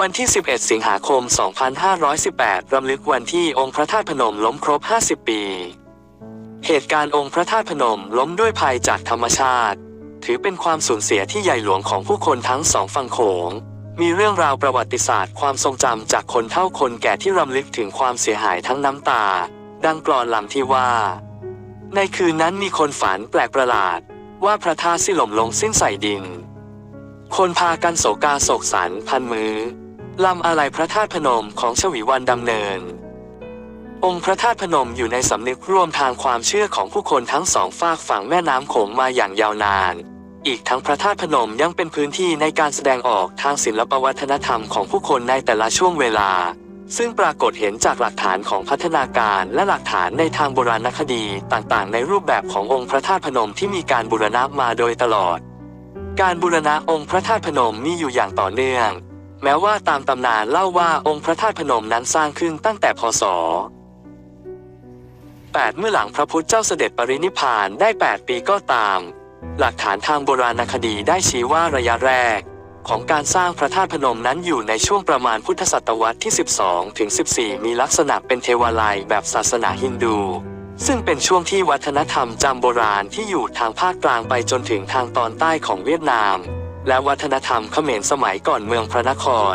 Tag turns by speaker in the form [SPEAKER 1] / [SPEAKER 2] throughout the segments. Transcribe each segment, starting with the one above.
[SPEAKER 1] วันที่ 11 สิงหาคม 2518 รำลึกวันที่องค์พระธาตุพนมล้มครบ 50 ปี เหตุการณ์องค์พระธาตุพนมล้มด้วยภัยจากธรรมชาติ ถือเป็นความสูญเสียที่ใหญ่หลวงของผู้คนทั้งสองฝั่งโขง มีเรื่องราวประวัติศาสตร์ความทรงจำจากคนเท่าคนแก่ที่รำลึกถึงความเสียหายทั้งน้ำตา ดังกลอนลำที่ว่า ในคืนนั้นมีคนฝันแปลกประหลาด ว่าพระธาตุสิหล่มลงสิ้นใส่ดิน คนพากันโศกาโศกสันพันมือลำอะไรพระธาตุพนมของชวีวันดำเนิน องค์พระธาตุพนมอยู่ในสำนึกร่วมทางความเชื่อของผู้คนทั้งสองฝากฝั่งแม่น้ำโขงมาอย่างยาวนาน อีกทั้งพระธาตุพนมยังเป็นพื้นที่ในการแสดงออกทางศิลปวัฒนธรรมของผู้คนในแต่ละช่วงเวลา ซึ่งปรากฏเห็นจากหลักฐานของพัฒนาการและหลักฐานในทางโบราณคดีต่างๆ ในรูปแบบขององค์พระธาตุพนมที่มีการบูรณะมาโดยตลอด การบูรณะองค์พระธาตุพนมมีอยู่อย่างต่อเนื่อง แม้ว่าตามตำนานเล่าว่าองค์พระธาตุพนมนั้นสร้างขึ้นตั้งแต่พศ 8 เมื่อหลังพระพุทธเจ้าเสด็จปรินิพานได้ 8 ปีก็ตาม หลักฐานทางโบราณคดีได้ชี้ว่าระยะแรก ของการสร้างพระธาตุพนมนั้นอยู่ในช่วงประมาณพุทธศตวรรษที่ 12 ถึง 14 มีลักษณะเป็นเทวาลัยแบบศาสนาฮินดู ซึ่งเป็นช่วงที่วัฒนธรรมจำโบราณที่อยู่ทางภาคกลางไปจนถึงทางตอนใต้ของเวียดนาม และวัฒนธรรมเขมรสมัยก่อนเมืองพระนคร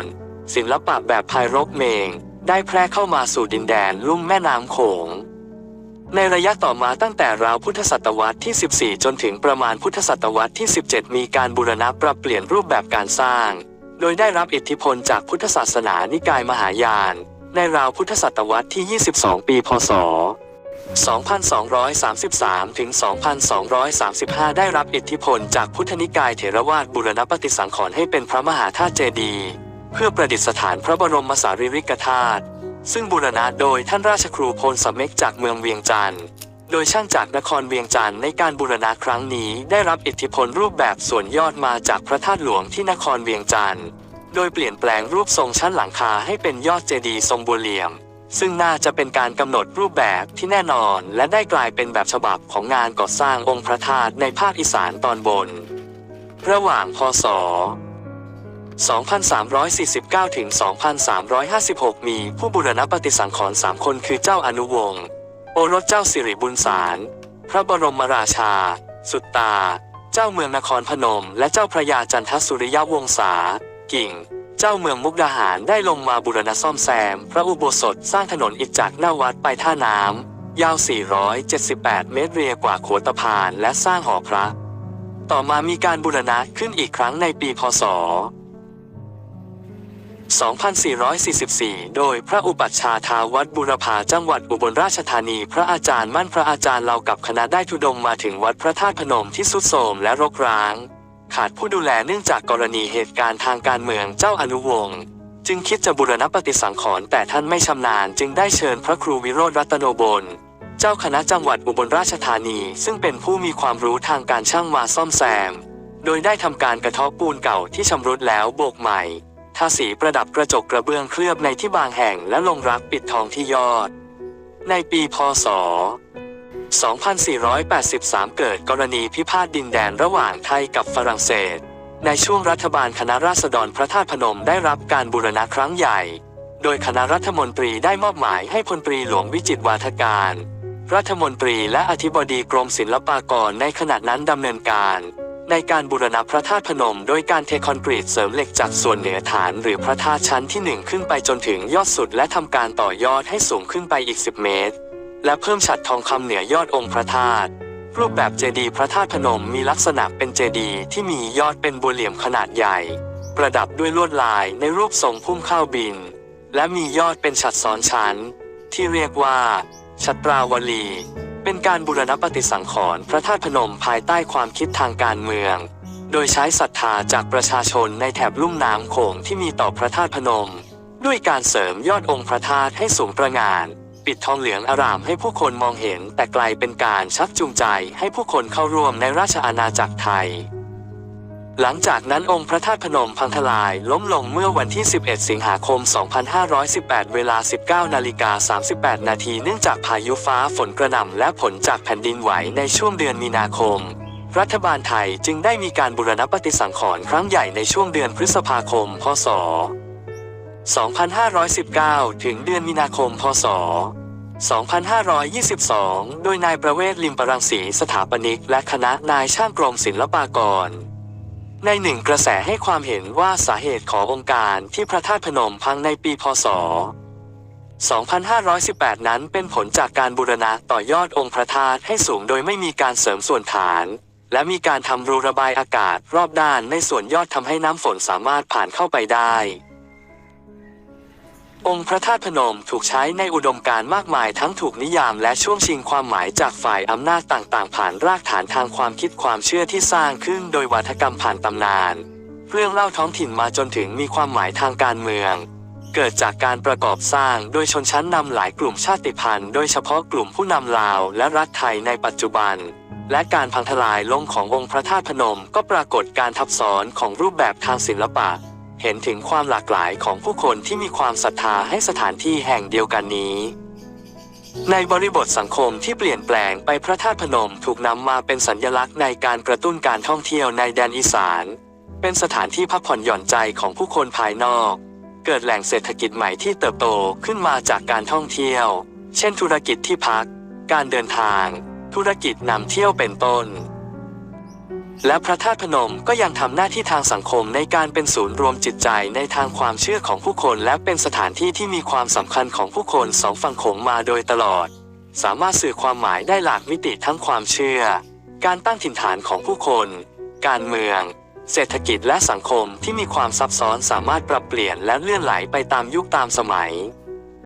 [SPEAKER 1] ศิลปะแบบพายรกเมง ได้แพร่เข้ามาสู่ดินแดนลุ่มแม่น้ำโขง ในระยะต่อมาตั้งแต่ราวพุทธศตวรรษที่ 14 จนถึงประมาณพุทธศตวรรษที่ 17 มีการบูรณะปรับเปลี่ยนรูปแบบการสร้าง โดยได้รับอิทธิพลจากพุทธศาสนานิกายมหายาน ในราวพุทธศตวรรษที่ 22 ปี พศ 2233 ถึง 2235 ได้รับอิทธิพลจากพุทธนิกายเถรวาทบูรณปฏิสังขรณ์ให้เป็นพระมหาธาตุเจดีย์เพื่อประดิษฐานพระบรมสารีริกธาตุซึ่งบูรณะโดยท่านราชครูพลสำเม็กจากเมืองเวียงจันทร์โดยช่างจากนครเวียงจันทร์ในการบูรณะครั้งนี้ได้รับอิทธิพลรูปแบบส่วนยอดมาจากพระธาตุหลวงที่นครเวียงจันทร์โดยเปลี่ยนแปลงรูปทรงชั้นหลังคาให้เป็นยอดเจดีย์ทรงบัวเหลี่ยม ซึ่งน่าจะเป็นการกำหนดรูปแบบที่แน่นอนและได้กลายเป็นแบบฉบับของงานก่อสร้างองค์พระธาตุในภาคอีสานตอนบน ระหว่างพศ 2349 ถึง 2356 มีผู้บูรณปฏิสังขรณ์สามคนคือเจ้าอนุวงศ์โอรสเจ้าสิริบุญสาร พระบรมราชา สุตตา เจ้าเมืองนครพนม และเจ้าพระยาจันทสุริยวงศา กิ่ง เจ้าเมืองมุกดาหารได้ลงมาบูรณะซ่อมแซม พระอุโบสถสร้างถนนอิฐจากหน้าวัดไปท่าน้ำยาว 478 เมตรเรียกว่าโขตะพานและสร้างหอพระ ต่อมามีการบูรณะขึ้นอีกครั้งในปีพศ 2444 โดยพระอุปัชฌาย์ทาวัดบุรพาจังหวัดอุบลราชธานี พระอาจารย์มั่นพระอาจารย์เรากับคณะได้ทุดงมาถึงวัดพระธาตุพนมที่สุดโทรมและรกร้าง ขาดผู้ดูแลเนื่องจากกรณีเหตุการณ์ทางการเมืองเจ้าอนุวงศ์จึงคิดจะบูรณปฏิสังขรณ์แต่ท่านไม่ชำนาญจึงได้เชิญพระครูวิโรธรัตโนบลเจ้าคณะจังหวัดอุบลราชธานี ซึ่งเป็นผู้มีความรู้ทางการช่างมาซ่อมแซม โดยได้ทำการกระทาะปูนเก่าที่ชำรุดแล้วโบกใหม่ทาสีประดับกระจกกระเบื้องเคลือบในที่บางแห่งและลงรักปิดทองที่ยอด ในปีพศ 2483 เกิดกรณีพิพาทดินแดนระหว่างไทยกับฝรั่งเศส ในช่วงรัฐบาลคณะราษฎรพระธาตุพนมได้รับการบูรณะครั้งใหญ่ โดยคณะรัฐมนตรีได้มอบหมายให้พลตรีหลวงวิจิตวาทการ รัฐมนตรีและอธิบดีกรมศิลปากรในขณะนั้นดำเนินการ ในการบูรณะพระธาตุพนม โดยการเทคอนกรีตเสริมเหล็กจากส่วนเหนือฐานหรือพระธาตุชั้นที่หนึ่งขึ้นไปจนถึงยอดสุดและทำการต่อยอดให้สูงขึ้นไปอีก 10 เมตร และเพิ่มฉัดทองคำเหนือยอดองค์พระธาตุรูปแบบเจดีย์พระธาตุพนมมีลักษณะเป็นเจดีย์ที่มียอดเป็นบัวเหลี่ยมขนาดใหญ่ ประดับด้วยลวดลายในรูปทรงพุ่มข้าวบิน และมียอดเป็นฉัดซ้อนชั้น ที่เรียกว่าชัตราวลี เป็นการบูรณปฏิสังขรณ์พระธาตุพนมภายใต้ความคิดทางการเมือง โดยใช้ศรัทธาจากประชาชนในแถบลุ่มน้ำโขงที่มีต่อพระธาตุพนม ด้วยการเสริมยอดองค์พระธาตุให้สูงประงาน ปิดทองเหลืองอารามให้ผู้คนมองเห็น แต่กลายเป็นการชักจูงใจให้ผู้คนเข้าร่วมในราชอาณาจักรไทย หลังจากนั้นองค์พระธาตุพนมพังทลายล้มลงเมื่อวันที่ 11 สิงหาคม 2518 เวลา 19 นาฬิกา 38 นาทีเนื่องจากพายุฟ้าฝนกระหน่ำและผลจากแผ่นดินไหวในช่วงเดือนมีนาคมรัฐบาลไทยจึงได้มีการบูรณปฏิสังขรณ์ครั้งใหญ่ในช่วงเดือนพฤษภาคม พศ 2519 ถึงเดือนมีนาคม พศ 2522 โดยนายประเวศลิมปรังสีสถาปนิก และคณะนายช่างกรมศิลปากร ในหนึ่งกระแสให้ความเห็นว่าสาเหตุขององค์การที่พระธาตุพนมพังในปีพศ 2518 นั้นเป็นผลจากการบูรณะต่อยอดองค์พระธาตุให้สูงโดยไม่มีการเสริมส่วนฐาน และมีการทำรูระบายอากาศรอบด้านในส่วนยอดทำให้น้ำฝนสามารถผ่านเข้าไปได้ องค์พระธาตุพนมถูกใช้ในอุดมการมากมายทั้งถูกนิยามและช่วงชิงความหมายจากฝ่ายอำนาจต่างๆ ผ่านรากฐานทางความคิดความเชื่อที่สร้างขึ้นโดยวัฒกรรมผ่านตำนาน เรื่องเล่าท้องถิ่นมาจนถึงมีความหมายทางการเมือง เกิดจากการประกอบสร้างโดยชนชั้นนำหลายกลุ่มชาติพันธุ์ โดยเฉพาะกลุ่มผู้นำลาวและรัฐไทยในปัจจุบัน และการพังทลายลงขององค์พระธาตุพนม ก็ปรากฏการทับซ้อนของรูปแบบทางศิลปะ เห็นถึงความหลากหลายของผู้คนที่มีความศรัทธาให้สถานที่แห่งเดียวกันนี้ ในบริบทสังคมที่เปลี่ยนแปลงไปพระธาตุพนมถูกนำมาเป็นสัญญลักษณ์ในการกระตุ้นการท่องเที่ยวในแดนอีสาน เป็นสถานที่พักผ่อนหย่อนใจของผู้คนภายนอก เกิดแหล่งเศรษฐกิจใหม่ที่เติบโตขึ้นมาจากการท่องเที่ยว เช่น ธุรกิจที่พัก การเดินทาง ธุรกิจนำเที่ยวเป็นต้น และพระธาตุพนมก็ยังทำหน้าที่ทางสังคมในการเป็นศูนย์รวมจิตใจในทางความเชื่อของผู้คน และเป็นสถานที่ที่มีความสำคัญของผู้คนสองฝั่งโขงมาโดยตลอด สามารถสื่อความหมายได้หลากมิติทั้งความเชื่อ การตั้งถิ่นฐานของผู้คน การเมือง เศรษฐกิจและสังคมที่มีความซับซ้อนสามารถปรับเปลี่ยนและเลื่อนไหลไปตามยุคตามสมัย